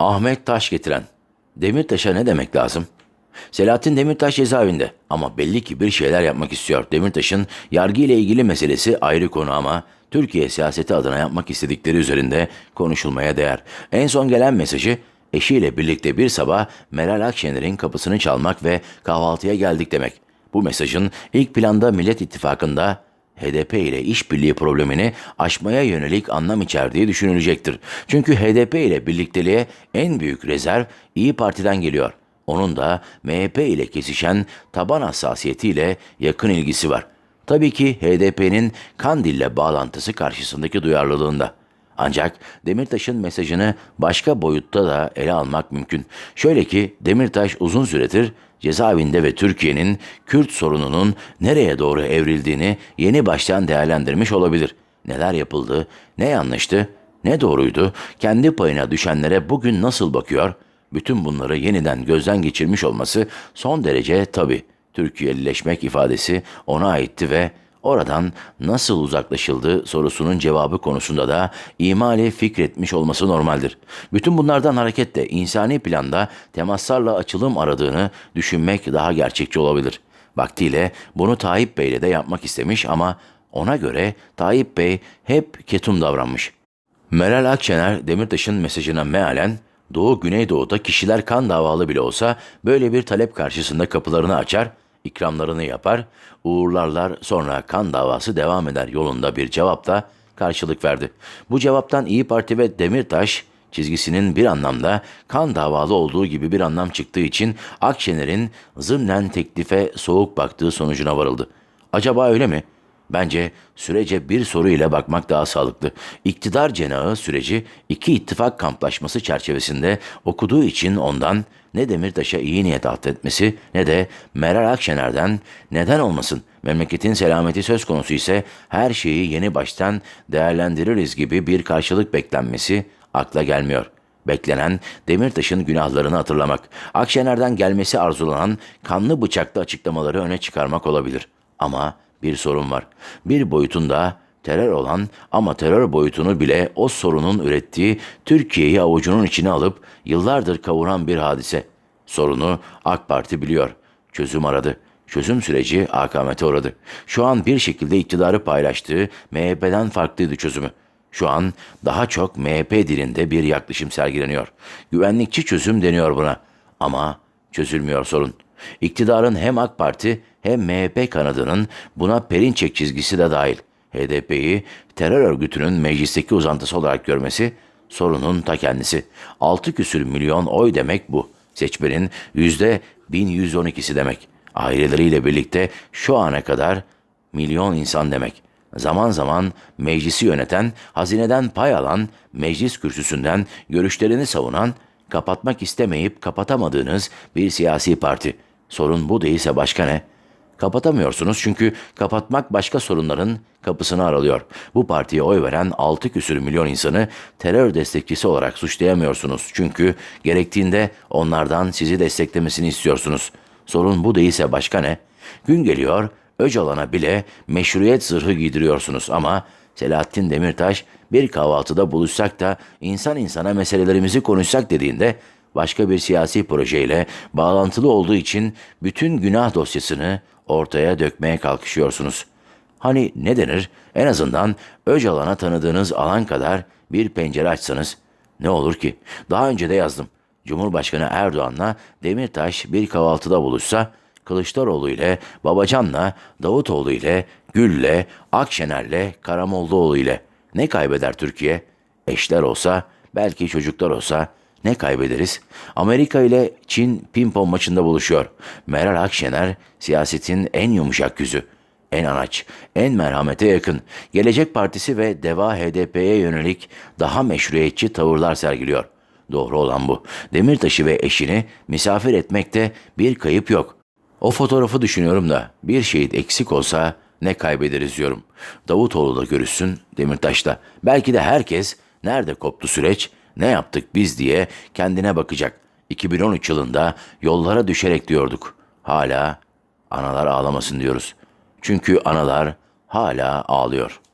Ahmet Taş getiren. Demirtaş'a ne demek lazım? Selahattin Demirtaş cezaevinde ama belli ki bir şeyler yapmak istiyor. Demirtaş'ın yargı ile ilgili meselesi ayrı konu ama Türkiye siyaseti adına yapmak istedikleri üzerinde konuşulmaya değer. En son gelen mesajı eşiyle birlikte bir sabah Meral Akşener'in kapısını çalmak ve kahvaltıya geldik demek. Bu mesajın ilk planda Millet İttifakı'nda HDP ile işbirliği problemini aşmaya yönelik anlam içerdiği düşünülecektir. Çünkü HDP ile birlikteliğe en büyük rezerv İyi Parti'den geliyor. Onun da MHP ile kesişen taban hassasiyetiyle yakın ilgisi var. Tabii ki HDP'nin Kandil'le bağlantısı karşısındaki duyarlılığında. Ancak Demirtaş'ın mesajını başka boyutta da ele almak mümkün. Şöyle ki Demirtaş uzun süredir cezaevinde ve Türkiye'nin Kürt sorununun nereye doğru evrildiğini yeni baştan değerlendirmiş olabilir. Neler yapıldı, ne yanlıştı, ne doğruydu, kendi payına düşenlere bugün nasıl bakıyor? Bütün bunları yeniden gözden geçirmiş olması son derece tabii. Türkiye'lileşmek ifadesi ona aitti ve oradan nasıl uzaklaşıldı sorusunun cevabı konusunda da imali fikretmiş olması normaldir. Bütün bunlardan hareketle insani planda temaslarla açılım aradığını düşünmek daha gerçekçi olabilir. Vaktiyle bunu Tayyip Bey'le de yapmak istemiş ama ona göre Tayyip Bey hep ketum davranmış. Meral Akşener Demirtaş'ın mesajına mealen Doğu Güneydoğu'da kişiler kan davalı bile olsa böyle bir talep karşısında kapılarını açar, ikramlarını yapar, uğurlarlar sonra kan davası devam eder yolunda bir cevapla karşılık verdi. Bu cevaptan İyi Parti ve Demirtaş çizgisinin bir anlamda kan davalı olduğu gibi bir anlam çıktığı için Akşener'in zımnen teklife soğuk baktığı sonucuna varıldı. Acaba öyle mi? Bence sürece bir soru ile bakmak daha sağlıklı. İktidar cenahı süreci iki ittifak kamplaşması çerçevesinde okuduğu için ondan ne Demirtaş'a iyi niyet etmesi ne de Meral Akşener'den neden olmasın memleketin selameti söz konusu ise her şeyi yeni baştan değerlendiririz gibi bir karşılık beklenmesi akla gelmiyor. Beklenen Demirtaş'ın günahlarını hatırlamak, Akşener'den gelmesi arzulanan kanlı bıçaklı açıklamaları öne çıkarmak olabilir. Ama bir sorun var. Bir boyutunda terör olan ama terör boyutunu bile o sorunun ürettiği Türkiye'yi avucunun içine alıp yıllardır kavuran bir hadise. Sorunu AK Parti biliyor. Çözüm aradı. Çözüm süreci akamete uğradı. Şu an bir şekilde iktidarı paylaştığı MHP'den farklıydı çözümü. Şu an daha çok MHP dilinde bir yaklaşım sergileniyor. Güvenlikçi çözüm deniyor buna. Ama çözülmüyor sorun. İktidarın hem AK Parti hem MHP kanadının buna perinçek çizgisi de dahil. HDP'yi terör örgütünün meclisteki uzantısı olarak görmesi sorunun ta kendisi. 6 küsür milyon oy demek bu. Seçmenin yüzde 1112'si demek. Aileleriyle birlikte şu ana kadar milyon insan demek. Zaman zaman meclisi yöneten, hazineden pay alan, meclis kürsüsünden görüşlerini savunan, kapatmak istemeyip kapatamadığınız bir siyasi parti. Sorun bu değilse başka ne? Kapatamıyorsunuz çünkü kapatmak başka sorunların kapısını aralıyor. Bu partiye oy veren 6 küsür milyon insanı terör destekçisi olarak suçlayamıyorsunuz. Çünkü gerektiğinde onlardan sizi desteklemesini istiyorsunuz. Sorun bu değilse başka ne? Gün geliyor, Öcalan'a bile meşruiyet zırhı giydiriyorsunuz ama Selahattin Demirtaş bir kahvaltıda buluşsak da insan insana meselelerimizi konuşsak dediğinde başka bir siyasi projeyle bağlantılı olduğu için bütün günah dosyasını ortaya dökmeye kalkışıyorsunuz. Hani ne denir? En azından Öcalan'a tanıdığınız alan kadar bir pencere açsanız ne olur ki? Daha önce de yazdım. Cumhurbaşkanı Erdoğan'la Demirtaş bir kahvaltıda buluşsa Kılıçdaroğlu ile Babacan'la Davutoğlu ile Gül'le Akşener'le Karamollaoğlu ile ne kaybeder Türkiye? Eşler olsa, belki çocuklar olsa ne kaybederiz? Amerika ile Çin pimpon maçında buluşuyor. Meral Akşener siyasetin en yumuşak yüzü. En anaç, en merhamete yakın. Gelecek Partisi ve Deva HDP'ye yönelik daha meşruiyetçi tavırlar sergiliyor. Doğru olan bu. Demirtaş'ı ve eşini misafir etmekte bir kayıp yok. O fotoğrafı düşünüyorum da bir şehit eksik olsa ne kaybederiz diyorum. Davutoğlu da görüşsün Demirtaş'ta. Belki de herkes nerede koptu süreç, ne yaptık biz diye kendine bakacak. 2013 yılında yollara düşerek diyorduk. Hala analar ağlamasın diyoruz. Çünkü analar hala ağlıyor.''